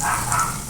Ah!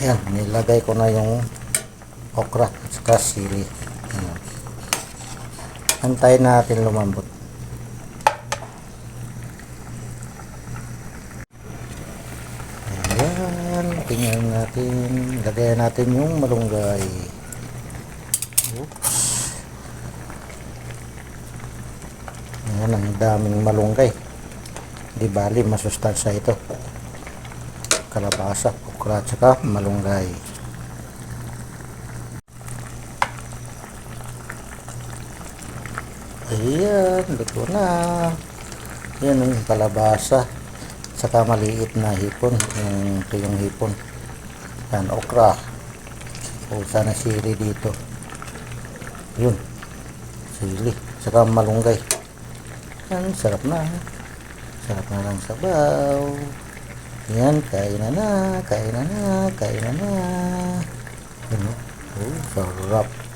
Ayan, nilagay ko na yung okra at saka sili. Antayin natin lumambot. Ayan, tingnan natin. Lagayan natin yung malunggay. Oops. Ayan, ang daming malunggay. Di bali, masustansya ito. Kalabasa, okra, at saka malunggay. Ayan, luto na. Yan yung kalabasa. Saka maliit na hipon. Yung, ito yung hipon. Yan, okra. O, sana sili dito. Yun. Sili. Saka malunggay. Yan, sarap na. Sarap na lang sabaw. Yan, kain na na, kain na na, kain na na. Ano? Oh, sarap.